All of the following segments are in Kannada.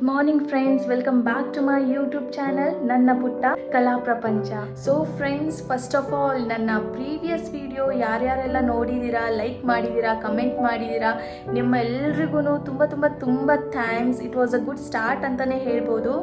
Good morning friends welcome back to my YouTube channel ನನ್ನ ಪುಟ್ಟ ಕಲಾ ಪ್ರಪಂಚ so friends first of all ನನ್ನ ಪ್ರೀವಿಯಸ್ ವಿಡಿಯೋ ಯಾರ್ಯಾರೆಲ್ಲ ನೋಡಿದ್ದೀರಾ ಲೈಕ್ ಮಾಡಿದ್ದೀರಾ ಕಮೆಂಟ್ ಮಾಡಿದ್ದೀರಾ ನಿಮ್ಮ ಎಲ್ರಿಗೂ ತುಂಬ ತುಂಬ ತುಂಬ thanks it was a good start ಅಂತಲೇ ಹೇಳ್ಬೋದು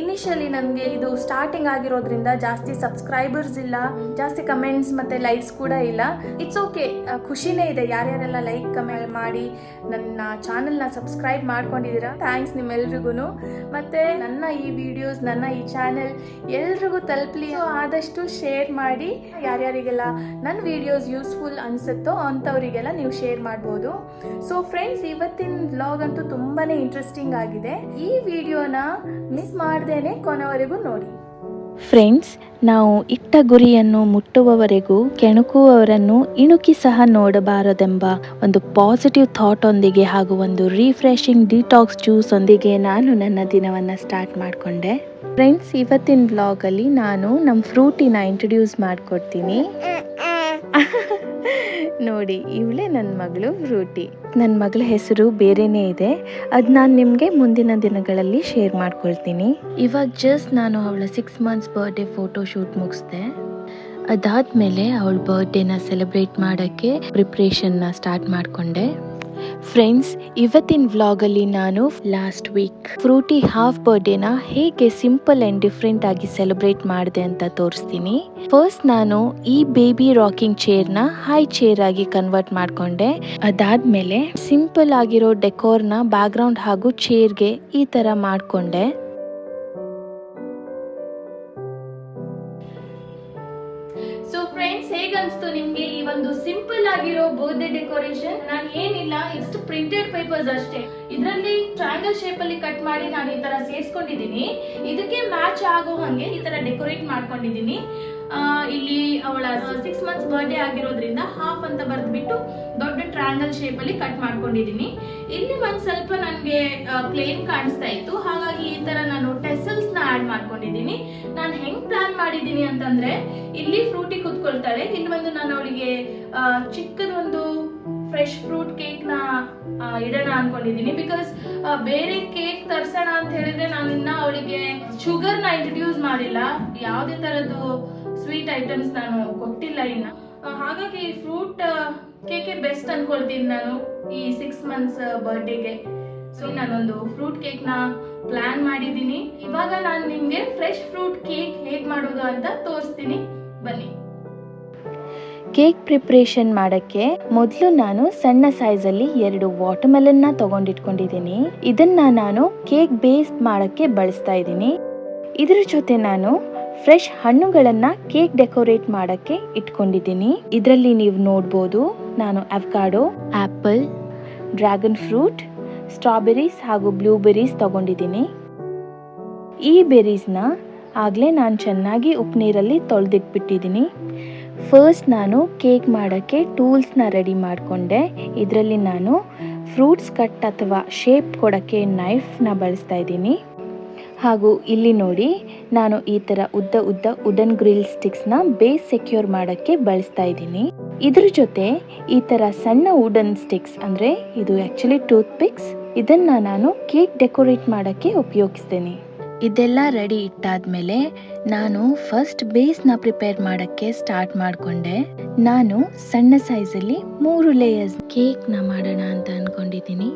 ಇನಿಷಿಯಲಿ ನನಗೆ ಇದು ಸ್ಟಾರ್ಟಿಂಗ್ ಆಗಿರೋದ್ರಿಂದ ಜಾಸ್ತಿ ಸಬ್ಸ್ಕ್ರೈಬರ್ಸ್ ಇಲ್ಲ ಜಾಸ್ತಿ ಕಮೆಂಟ್ಸ್ ಮತ್ತು ಲೈಕ್ಸ್ ಕೂಡ ಇಲ್ಲ ಇಟ್ಸ್ ಓಕೆ ಖುಷಿನೇ ಇದೆ ಯಾರ್ಯಾರೆಲ್ಲ ಲೈಕ್ ಕಮೆಂಟ್ ಮಾಡಿ ನನ್ನ ಚಾನಲ್ನ ಸಬ್ಸ್ಕ್ರೈಬ್ ಮಾಡ್ಕೊಂಡಿದ್ದೀರಾ ಥ್ಯಾಂಕ್ಸ್ ನಿಮ್ಮೆಲ್ರಿಗೂ ಮತ್ತು ನನ್ನ ಈ ವಿಡಿಯೋಸ್ ನನ್ನ ಈ ಚಾನೆಲ್ ಎಲ್ರಿಗೂ ತಲುಪಲಿ ಆದಷ್ಟು ಶೇರ್ ಮಾಡಿ. ಯಾರ್ಯಾರಿಗೆಲ್ಲ ನನ್ನ ವಿಡಿಯೋಸ್ ಯೂಸ್ಫುಲ್ ಅನಿಸುತ್ತೋ ಅಂಥವರಿಗೆಲ್ಲ ನೀವು ಶೇರ್ ಮಾಡ್ಬೋದು. ಸೊ ಫ್ರೆಂಡ್ಸ್ ಇವತ್ತಿನ ವ್ಲಾಗ್ ಅಂತೂ ತುಂಬಾ ಇಂಟ್ರೆಸ್ಟಿಂಗ್ ಆಗಿದೆ. ಈ ವಿಡಿಯೋನ ಮಿಸ್ ಮಾಡ್ದೇನೆ ಕೊನೆವರೆಗೂ ನೋಡಿ. ಫ್ರೆಂಡ್ಸ್ ನಾವು ಇಟ್ಟ ಗುರಿಯನ್ನು ಮುಟ್ಟುವವರೆಗೂ ಕೆಣಕುವವರನ್ನು ಇಣುಕಿ ಸಹ ನೋಡಬಾರದೆಂಬ ಒಂದು ಪಾಸಿಟಿವ್ ಥಾಟ್ ಒಂದಿಗೆ ಹಾಗೂ ಒಂದು ರೀಫ್ರೆಶಿಂಗ್ ಡಿಟಾಕ್ಸ್ ಜ್ಯೂಸ್ ಒಂದಿಗೆ ನಾನು ನನ್ನ ದಿನವನ್ನು ಸ್ಟಾರ್ಟ್ ಮಾಡಿಕೊಂಡೆ. ಫ್ರೆಂಡ್ಸ್ ಇವತ್ತಿನ ಬ್ಲಾಗಲ್ಲಿ ನಾನು ನಮ್ಮ ಫ್ರೂಟಿನ ಇಂಟ್ರೊಡ್ಯೂಸ್ ಮಾಡಿಕೊಡ್ತೀನಿ. ನೋಡಿ, ಇವಳೇ ನನ್ನ ಮಗಳು ರೂಟಿ. ನನ್ನ ಮಗಳ ಹೆಸರು ಬೇರೆನೇ ಇದೆ. ಅದು ನಾನು ನಿಮಗೆ ಮುಂದಿನ ದಿನಗಳಲ್ಲಿ ಶೇರ್ ಮಾಡ್ಕೊಳ್ತೀನಿ. ಇವಾಗ ಜಸ್ಟ್ ನಾನು ಅವಳ six months birthday photo shoot ಮುಗಿಸ್ದೆ. ಅದಾದಮೇಲೆ ಅವಳ ಬರ್ಡೇನ ಸೆಲೆಬ್ರೇಟ್ ಮಾಡೋಕ್ಕೆ ಪ್ರಿಪ್ರೇಷನ್ನ ಸ್ಟಾರ್ಟ್ ಮಾಡಿಕೊಂಡೆ. ಫ್ರೆಂಡ್ಸ್ ಇವತ್ತಿನ ವ್ಲಾಗಲ್ಲಿ ನಾನು ಲಾಸ್ಟ್ ವೀಕ್ ಫ್ರೂಟಿ ಹಾಫ್ ಬರ್ಡೇನ ಹೇಗೆ ಸಿಂಪಲ್ ಆ್ಯಂಡ್ ಡಿಫ್ರೆಂಟ್ ಆಗಿ ಸೆಲೆಬ್ರೇಟ್ ಮಾಡಿದೆ ಅಂತ ತೋರಿಸ್ತೀನಿ. ಫಸ್ಟ್ ನಾನು ಈ ಬೇಬಿ ರಾಕಿಂಗ್ ಚೇರ್ನ ಹೈ ಚೇರ್ ಆಗಿ ಕನ್ವರ್ಟ್ ಮಾಡಿಕೊಂಡೆ. ಅದಾದ್ಮೇಲೆ ಸಿಂಪಲ್ ಆಗಿರೋ ಡೆಕೋರ್ನ ಬ್ಯಾಕ್ಗ್ರೌಂಡ್ ಹಾಗೂ ಚೇರ್ಗೆ ಈ ಥರ ಮಾಡಿಕೊಂಡೆ. ಸೊ ಫ್ರೆಂಡ್ಸ್ ಹೇಗನ್ಸ್ತು ನಿಮ್ಗೆ ಒಂದು ಸಿಂಪಲ್ ಆಗಿರೋ ಬರ್ತ್ಡೇ ಡೆಕೋರೇಷನ್ ನಾನು ಏನಿಲ್ಲ, ಇಷ್ಟು ಪ್ರಿಂಟೆಡ್ ಪೇಪರ್ಸ್ ಅಷ್ಟೇ. ಇದರಲ್ಲಿ ಟ್ರಯಾಂಗಲ್ ಶೇಪ್ ಅಲ್ಲಿ ಕಟ್ ಮಾಡಿ ನಾನು ಈ ತರ ಸೇರಿಸ್ಕೊಂಡಿದ್ದೀನಿ. ಇದಕ್ಕೆ ಮ್ಯಾಚ್ ಆಗೋ ಹಾಗೆ ಈ ತರ ಡೆಕೋರೇಟ್ ಮಾಡ್ಕೊಂಡಿದ್ದೀನಿ. ಇಲ್ಲಿ ಅವಳ ಸಿಕ್ಸ್ ಮಂತ್ಸ್ ಬರ್ಡೇ ಆಗಿರೋದ್ರಿಂದ ಹಾಫ್ ಅಂತ ಬರೆದ್ಬಿಟ್ಟು ದೊಡ್ಡ ಟ್ರಯಾಂಗಲ್ ಶೇಪ್ ಅಲ್ಲಿ ಕಟ್ ಮಾಡ್ಕೊಂಡಿದ್ದೀನಿ. ಇಲ್ಲಿ ಒಂದ್ ಸ್ವಲ್ಪ ನನಗೆ ಪ್ಲೇನ್ ಕಾಣಿಸ್ತಾ ಇತ್ತು. ಹಾಗಾಗಿ ಈ ತರ ನಾನು ಟೆಸಲ್ಸ್ನ ಆಡ್ ಮಾಡ್ಕೊಂಡಿದ್ದೀನಿ. ನಾನು ಹೆಂಗ್ ಪ್ಲಾನ್ ಮಾಡಿದೀನಿ ಅಂತಂದ್ರೆ, ಇಲ್ಲಿ ಫ್ರೂಟಿ ಕುತ್ಕೊಳ್ತಾಳೆ. ಇಲ್ಲಿ ಬಂದು ನಾನು ಅವಳಿಗೆ ಚಿಕ್ಕದೊಂದು ಫ್ರೆಶ್ ಫ್ರೂಟ್ ಕೇಕ್ನ ಇಡೋಣ ಅನ್ಕೊಂಡಿದೀನಿ ಬಿಕಾಸ್ ಬೇರೆ ಕೇಕ್ ತರ್ಸೋಣ ಅಂತ ಹೇಳಿದ್ರೆ ನಾನು ಇನ್ನ ಅವಳಿಗೆ ಶುಗರ್ನ ಇಂಟ್ರೊಡ್ಯೂಸ್ ಮಾಡಿಲ್ಲ. ಯಾವುದೇ ತರದ್ದು ಸ್ವೀಟ್ ಐಟಮ್ಸ್ ನಾನು ಕೊಟ್ಟಿಲ್ಲ ಇನ್ನ. ಹಾಗಾಗಿ ಫ್ರೂಟ್ ಕೇಕೆ ಬೆಸ್ಟ್ ಅನ್ಕೊಳ್ತೀನಿ ನಾನು ಈ ಸಿಕ್ಸ್ ಮಂತ್ಸ್ ಬರ್ಡೇಗೆ ಸೊ ನಾನೊಂದು ಫ್ರೂಟ್ ಕೇಕ್ನ ಪ್ಲಾನ್ ಮಾಡಿದ್ದೀನಿ. ಇವಾಗ ನಾನು ನಿಮ್ಗೆ ಫ್ರೆಶ್ ಫ್ರೂಟ್ ಕೇಕ್ ಹೇಗೆ ಮಾಡೋದು ಅಂತ ತೋರಿಸ್ತೀನಿ. ಬನ್ನಿ. ಕೇಕ್ ಪ್ರಿಪ್ರೇಷನ್ ಮಾಡಕ್ಕೆ ಮೊದಲು ನಾನು ಸಣ್ಣ ಸೈಜಲ್ಲಿ ಎರಡು ವಾಟರ್ಮೆಲನ್ನ ತಗೊಂಡಿಟ್ಕೊಂಡಿದ್ದೀನಿ. ಇದನ್ನ ನಾನು ಕೇಕ್ ಬೇಸ್ ಮಾಡೋಕ್ಕೆ ಬಳಸ್ತಾ ಇದ್ದೀನಿ. ಇದ್ರ ಜೊತೆ ನಾನು ಫ್ರೆಶ್ ಹಣ್ಣುಗಳನ್ನ ಕೇಕ್ ಡೆಕೋರೇಟ್ ಮಾಡೋಕ್ಕೆ ಇಟ್ಕೊಂಡಿದ್ದೀನಿ. ಇದರಲ್ಲಿ ನೀವು ನೋಡ್ಬೋದು, ನಾನು avocado, apple, dragon fruit, strawberries ಹಾಗೂ ಬ್ಲೂಬೆರೀಸ್ ತಗೊಂಡಿದ್ದೀನಿ. ಈ ಬೆರೀಸ್ನ ಆಗಲೇ ನಾನು ಚೆನ್ನಾಗಿ ಉಪ್ಪು ನೀರಲ್ಲಿ ತೊಳೆದಿಟ್ಬಿಟ್ಟಿದ್ದೀನಿ. ಫಸ್ಟ್ ನಾನು ಕೇಕ್ ಮಾಡೋಕ್ಕೆ ಟೂಲ್ಸ್ನ ರೆಡಿ ಮಾಡಿಕೊಂಡೆ. ಇದರಲ್ಲಿ ನಾನು ಫ್ರೂಟ್ಸ್ ಕಟ್ ಅಥವಾ ಶೇಪ್ ಕೊಡೋಕ್ಕೆ ನೈಫ್ನ ಬಳಸ್ತಾ ಇದ್ದೀನಿ. ಹಾಗೂ ಇಲ್ಲಿ ನೋಡಿ, ನಾನು ಈ ಥರ ಉದ್ದ ಉದ್ದ ವುಡನ್ ಗ್ರಿಲ್ ಸ್ಟಿಕ್ಸ್ನ ಬೇಸ್ ಸೆಕ್ಯೂರ್ ಮಾಡೋಕ್ಕೆ ಬಳಸ್ತಾ ಇದ್ದೀನಿ. ಇದ್ರ ಜೊತೆ ಈ ಥರ ಸಣ್ಣ ವುಡನ್ ಸ್ಟಿಕ್ಸ್ ಅಂದರೆ ಇದು ಆ್ಯಕ್ಚುಲಿ ಟೂತ್ ಪಿಕ್ಸ್ ಇದನ್ನು ನಾನು ಕೇಕ್ ಡೆಕೋರೇಟ್ ಮಾಡೋಕ್ಕೆ ಉಪಯೋಗಿಸ್ತೀನಿ. ಇದೆಲ್ಲ ರೆಡಿ ಇಟ್ಟಾದ್ಮೇಲೆ ನಾನು ಫಸ್ಟ್ ಬೇಸ್ನ ಪ್ರಿಪೇರ್ ಮಾಡೋಕ್ಕೆ ಸ್ಟಾರ್ಟ್ ಮಾಡಿಕೊಂಡೆ. ನಾನು ಸಣ್ಣ ಸೈಜಲ್ಲಿ ಮೂರು ಲೇಯರ್ಸ್ ಕೇಕ್ನ ಮಾಡೋಣ ಅಂತ ಅನ್ಕೊಂಡಿದ್ದೀನಿ.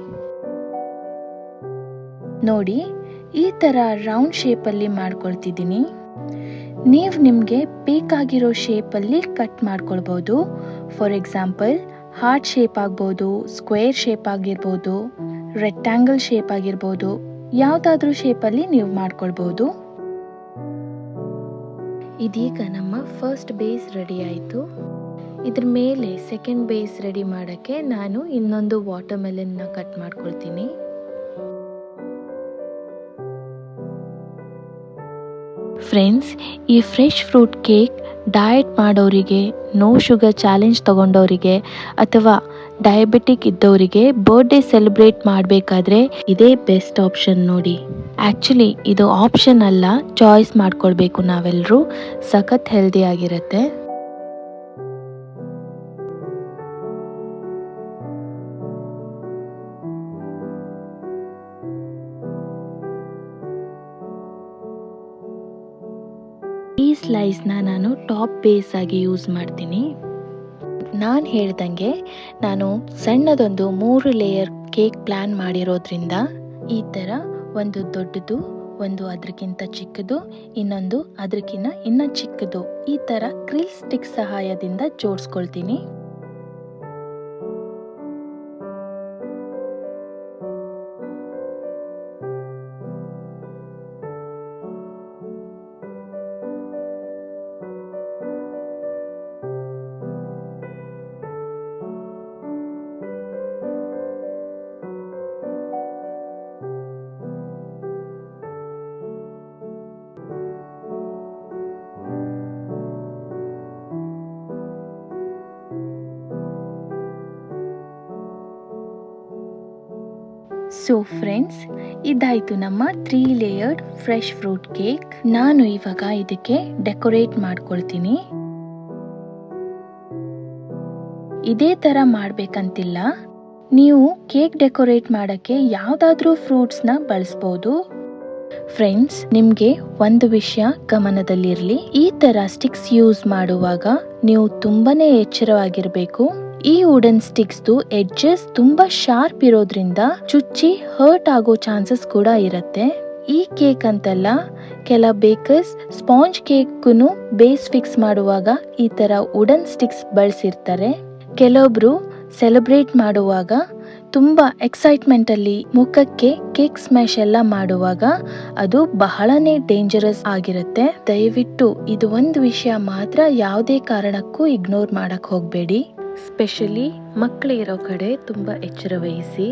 ನೋಡಿ ಈ ಥರ ರೌಂಡ್ ಶೇಪಲ್ಲಿ ಮಾಡ್ಕೊಳ್ತಿದ್ದೀನಿ. ನೀವು ನಿಮಗೆ ಬೇಕಾಗಿರೋ ಶೇಪಲ್ಲಿ ಕಟ್ ಮಾಡ್ಕೊಳ್ಬೋದು. ಫಾರ್ ಎಕ್ಸಾಂಪಲ್ ಹಾರ್ಟ್ ಶೇಪ್ ಆಗ್ಬೋದು ಸ್ಕ್ವೇರ್ ಶೇಪ್ ಆಗಿರ್ಬೋದು ರೆಕ್ಟ್ಯಾಂಗಲ್ ಶೇಪ್ ಆಗಿರ್ಬೋದು, ಯಾವುದಾದ್ರೂ ಶೇಪಲ್ಲಿ ನೀವು ಮಾಡ್ಕೊಳ್ಬೋದು. ಇದೀಗ ನಮ್ಮ ಫಸ್ಟ್ ಬೇಸ್ ರೆಡಿ ಆಯಿತು. ಇದ್ರ ಮೇಲೆ ಸೆಕೆಂಡ್ ಬೇಸ್ ರೆಡಿ ಮಾಡೋಕ್ಕೆ ನಾನು ಇನ್ನೊಂದು ವಾಟರ್ ಮೆಲನ್ನ ಕಟ್ ಮಾಡ್ಕೊಳ್ತೀನಿ. ಫ್ರೆಂಡ್ಸ್ ಈ ಫ್ರೆಶ್ ಫ್ರೂಟ್ ಕೇಕ್ ಡಯಟ್ ಮಾಡೋರಿಗೆ ನೋ ಶುಗರ್ ಚಾಲೆಂಜ್ ತಗೊಂಡವರಿಗೆ ಅಥವಾ ಡಯಾಬಿಟಿಕ್ ಇದ್ದವರಿಗೆ ಬರ್ಡೇ ಸೆಲೆಬ್ರೇಟ್ ಮಾಡಬೇಕಾದ್ರೆ ಇದೇ ಬೆಸ್ಟ್ ಆಪ್ಷನ್ ನೋಡಿ. ಆ್ಯಕ್ಚುಲಿ ಇದು ಆಪ್ಷನ್ ಅಲ್ಲ ಚಾಯ್ಸ್ ಮಾಡ್ಕೊಳ್ಬೇಕು ನಾವೆಲ್ಲರೂ ಸಖತ್ ಹೆಲ್ದಿ ಆಗಿರುತ್ತೆ. ಸ್ಲೈಸ್ನ ನಾನು ಟಾಪ್ ಬೇಸ್ ಆಗಿ ಯೂಸ್ ಮಾಡ್ತೀನಿ. ನಾನು ಹೇಳ್ದಂಗೆ ನಾನು ಸಣ್ಣದೊಂದು ಮೂರು ಲೇಯರ್ ಕೇಕ್ ಪ್ಲ್ಯಾನ್ ಮಾಡಿರೋದ್ರಿಂದ ಈ ಥರ ಒಂದು ದೊಡ್ಡದು, ಒಂದು ಅದಕ್ಕಿಂತ ಚಿಕ್ಕದು, ಇನ್ನೊಂದು ಅದಕ್ಕಿಂತ ಇನ್ನೂ ಚಿಕ್ಕದು ಈ ಥರ ಕ್ರಿಲ್ ಸ್ಟಿಕ್ ಸಹಾಯದಿಂದ ಜೋಡಿಸ್ಕೊಳ್ತೀನಿ. ಸೊ ಫ್ರೆಂಡ್ಸ್ ಇದಾಯಿತು ನಮ್ಮ three layered fresh fruit cake ನಾನು ಇವಾಗ ಇದಕ್ಕೆ ಡೆಕೋರೇಟ್ ಮಾಡ್ಕೊಳ್ತೀನಿ. ಇದೇ ಥರ ಮಾಡಬೇಕಂತಿಲ್ಲ. ನೀವು ಕೇಕ್ ಡೆಕೋರೇಟ್ ಮಾಡೋಕ್ಕೆ ಯಾವುದಾದ್ರೂ ಫ್ರೂಟ್ಸ್ನ ಬಳಸ್ಬೋದು. ಫ್ರೆಂಡ್ಸ್ ನಿಮಗೆ ಒಂದು ವಿಷಯ ಗಮನದಲ್ಲಿರಲಿ. ಈ ಥರ ಸ್ಟಿಕ್ಸ್ ಯೂಸ್ ಮಾಡುವಾಗ ನೀವು ತುಂಬಾನೇ ಎಚ್ಚರವಾಗಿರಬೇಕು. ಈ ವುಡನ್ ಸ್ಟಿಕ್ಸ್ದು ಎಡ್ಜಸ್ ತುಂಬಾ ಶಾರ್ಪ್ ಇರೋದ್ರಿಂದ ಚುಚ್ಚಿ ಹರ್ಟ್ ಆಗೋ ಚಾನ್ಸಸ್ ಕೂಡ ಇರುತ್ತೆ. ಈ ಕೇಕ್ ಅಂತಲ್ಲ, ಕೆಲ ಬೇಕರ್ಸ್ ಸ್ಪಾಂಜ್ ಕೇಕ್ಗೂ ಬೇಸ್ ಫಿಕ್ಸ್ ಮಾಡುವಾಗ ಈ ತರ ವುಡನ್ ಸ್ಟಿಕ್ಸ್ ಬಳಸಿರ್ತಾರೆ. ಕೆಲವೊಬ್ರು ಸೆಲೆಬ್ರೇಟ್ ಮಾಡುವಾಗ ತುಂಬಾ ಎಕ್ಸೈಟ್ಮೆಂಟ್ ಅಲ್ಲಿ ಮುಖಕ್ಕೆ ಕೇಕ್ ಸ್ಮ್ಯಾಶ್ ಎಲ್ಲ ಮಾಡುವಾಗ ಅದು ಬಹಳನೇ ಡೇಂಜರಸ್ ಆಗಿರುತ್ತೆ. ದಯವಿಟ್ಟು ಇದು ಒಂದು ವಿಷಯ ಮಾತ್ರ ಯಾವುದೇ ಕಾರಣಕ್ಕೂ ಇಗ್ನೋರ್ ಮಾಡಕ್ ಹೋಗಬೇಡಿ. ಸ್ಪೆಷಲಿ ಮಕ್ಕಳಿರೋ ಕಡೆ ತುಂಬ ಎಚ್ಚರ ವಹಿಸಿ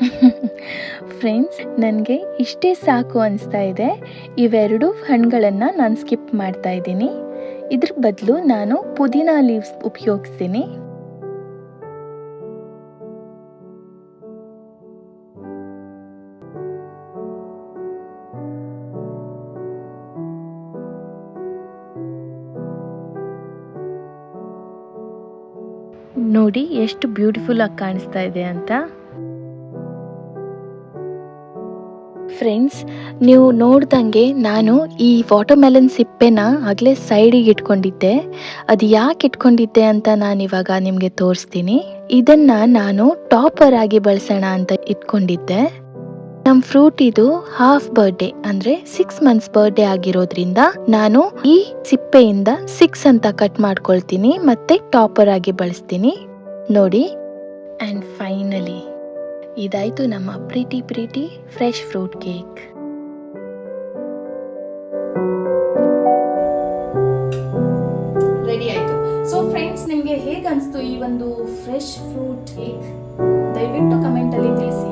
ಫ್ರೆಂಡ್ಸ್ ನನಗೆ ಇಷ್ಟೇ ಸಾಕು ಅನಿಸ್ತಾ ಇದೆ. ಇವೆರಡು ಹಣ್ಣುಗಳನ್ನು ನಾನು ಸ್ಕಿಪ್ ಮಾಡ್ತಾ ಇದ್ದೀನಿ. ಇದ್ರ ಬದಲು ನಾನು ಪುದೀನಾ ಲೀವ್ಸ್ ಉಪಯೋಗಿಸ್ತೀನಿ. ನೋಡಿ ಎಷ್ಟು ಬ್ಯೂಟಿಫುಲ್ ಆಗಿ ಕಾಣಿಸ್ತಾ ಇದೆ ಅಂತ. ಫ್ರೆಂಡ್ಸ್ ನೀವು ನೋಡ್ದಂಗೆ ನಾನು ಈ ವಾಟರ್ಮೆಲನ್ ಸಿಪ್ಪೆನ ಆಗಲೇ ಸೈಡಿಗೆ ಇಟ್ಕೊಂಡಿದ್ದೆ. ಅದು ಯಾಕೆ ಇಟ್ಕೊಂಡಿದ್ದೆ ಅಂತ ನಾನು ಇವಾಗ ನಿಮಗೆ ತೋರಿಸ್ತೀನಿ. ಇದನ್ನ ನಾನು ಟಾಪರ್ ಆಗಿ ಬಳಸೋಣ ಅಂತ ಇಟ್ಕೊಂಡಿದ್ದೆ. ನಮ್ಮ ಫ್ರೂಟ್ ಇದು ಹಾಫ್ ಬರ್ಡೇ ಅಂದ್ರೆ ಸಿಕ್ಸ್ ಮಂತ್ಸ್ ಬರ್ಡೇ ಆಗಿರೋದ್ರಿಂದ ನಾನು ಈ ಸಿಪ್ಪೆಯಿಂದ ಸಿಕ್ಸ್ ಅಂತ ಕಟ್ ಮಾಡ್ಕೊಳ್ತೀನಿ, ಮತ್ತೆ ಟಾಪರ್ ಆಗಿ ಬಳಸ್ತೀನಿ. ನೋಡಿ. ಅಂಡ್ ಫೈನಲಿ ಇದಾಯ್ತು ನಮ್ಮ ಪ್ರೀತಿ ಪ್ರೀತಿ ಫ್ರೆಶ್ ಫ್ರೂಟ್ ಕೇಕ್. ರೆಡಿ ಆಯ್ತು. ಸೊ ಫ್ರೆಂಡ್ಸ್ ನಿಮ್ಗೆ ಹೇಗೆ ಅನಿಸ್ತು ಈ ಒಂದು ಫ್ರೆಶ್ ಫ್ರೂಟ್ ಕೇಕ್? ದಯವಿಟ್ಟು ಕಮೆಂಟ್ ಅಲ್ಲಿ ತಿಳಿಸಿ.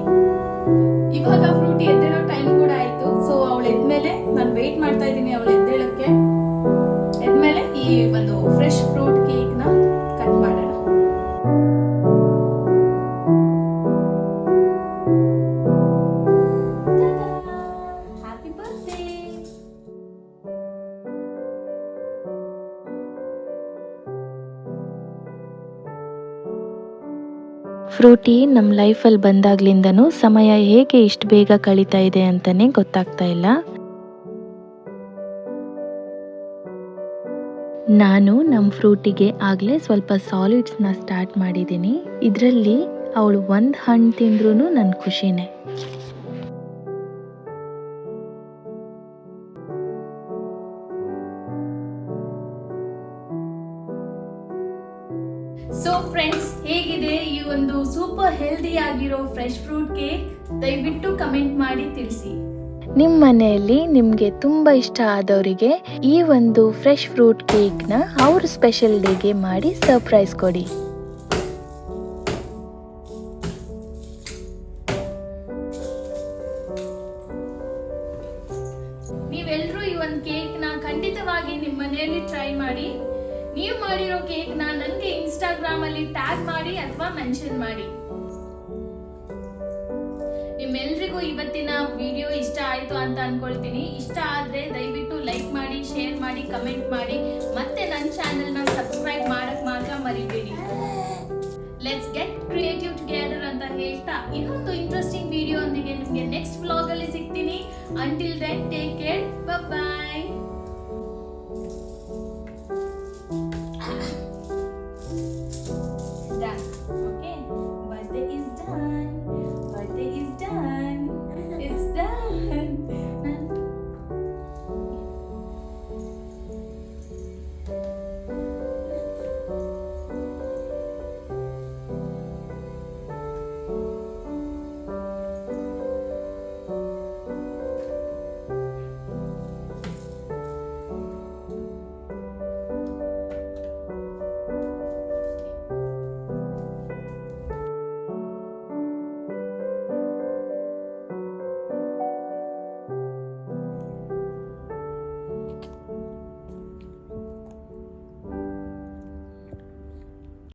ಇವಾಗ ಫ್ರೂಟ್ ಎದ್ದೇಳೋ ಟೈಮ್ ಕೂಡ ಆಯ್ತು. ಸೊ ಅವಳು ಎದ್ಮೇಲೆ ನಾನು ವೆಯ್ಟ್ ಮಾಡ್ತಾ ಇದ್ದೀನಿ ಅವಳು ಎದ್ದೇಳಕ್ಕೆ. ಎದ್ಮೇಲೆ ಈ ಒಂದು ಫ್ರೆಶ್ ಫ್ರೂಟ್ ಫ್ರೂಟಿ ನಮ್ಮ ಲೈಫಲ್ಲಿ ಬಂದಾಗ್ಲಿಂದನೂ ಸಮಯ ಹೇಗೆ ಇಷ್ಟು ಬೇಗ ಕಳೀತಾ ಇದೆ ಅಂತಲೇ ಗೊತ್ತಾಗ್ತಾ ಇಲ್ಲ. ನಾನು ನಮ್ಮ ಫ್ರೂಟಿಗೆ ಆಗಲೇ ಸ್ವಲ್ಪ ಸಾಲಿಡ್ಸ್ನ ಸ್ಟಾರ್ಟ್ ಮಾಡಿದ್ದೀನಿ. ಇದರಲ್ಲಿ ಅವಳು ಒಂದು ಹಣ್ಣು ತಿಂದ್ರೂ ನನ್ನ ಖುಷಿನೇ. ಸೊ ಫ್ರೆಂಡ್ಸ್ ಹೇಗಿದೆ ಈ ಒಂದು ಸೂಪರ್ ಹೆಲ್ದಿ ಆಗಿರೋ ಫ್ರೆಶ್ ಫ್ರೂಟ್ ಕೇಕ್ ದಯವಿಟ್ಟು ಕಮೆಂಟ್ ಮಾಡಿ ತಿಳಿಸಿ. ನಿಮ್ಮ ಮನೆಯಲ್ಲಿ ನಿಮಗೆ ತುಂಬ ಇಷ್ಟ ಆದವರಿಗೆ ಈ ಒಂದು ಫ್ರೆಶ್ ಫ್ರೂಟ್ ಕೇಕ್ನ ಅವ್ರ ಸ್ಪೆಷಲ್ ಡೇಗೆ ಮಾಡಿ ಸರ್ಪ್ರೈಸ್ ಕೊಡಿ. ನೀವೆಲ್ಲರೂ ಈ ಒಂದು ಕೇಕ್ನ ಖಂಡಿತವಾಗಿ ನಿಮ್ಮ ಮನೆಯಲ್ಲಿ ಟ್ರೈ ಮಾಡಿ. ನೀವು ಮಾಡಿರೋ ಕೇಕ್ನ ನನಗೆ ಇನ್ಸ್ಟಾಗ್ರಾಮ್ ಅಲ್ಲಿ ಟ್ಯಾಗ್ ಮಾಡಿ ಅಥವಾ ಮೆನ್ಷನ್ ಮಾಡಿ. ನಿಮ್ಮೆಲ್ರಿಗೂ ಇವತ್ತಿನ ವಿಡಿಯೋ ಇಷ್ಟ ಆಯ್ತು ಅಂತ ಅನ್ಕೊಳ್ತೀನಿ. ಇಷ್ಟ ಆದ್ರೆ ದಯವಿಟ್ಟು ಲೈಕ್ ಮಾಡಿ ಶೇರ್ ಮಾಡಿ ಕಮೆಂಟ್ ಮಾಡಿ. ಮತ್ತೆ ನನ್ನ ಚಾನೆಲ್ನ ಸಬ್ಸ್ಕ್ರೈಬ್ ಮಾಡಕ್ ಮಾತ್ರ ಮರಿಬೇಡಿ. ಲೆಟ್ಸ್ ಗೆಟ್ ಕ್ರಿಯೇಟಿವ್ ಟುಗೆದರ್ ಅಂತ ಹೇಳ್ತಾ ಇನ್ನೊಂದು ಇಂಟ್ರೆಸ್ಟಿಂಗ್ ವಿಡಿಯೋ ಒಂದಿಗೆ ನಿಮಗೆ ನೆಕ್ಸ್ಟ್ ವ್ಲಾಗ್ ಅಲ್ಲಿ ಸಿಗ್ತೀನಿ. Until then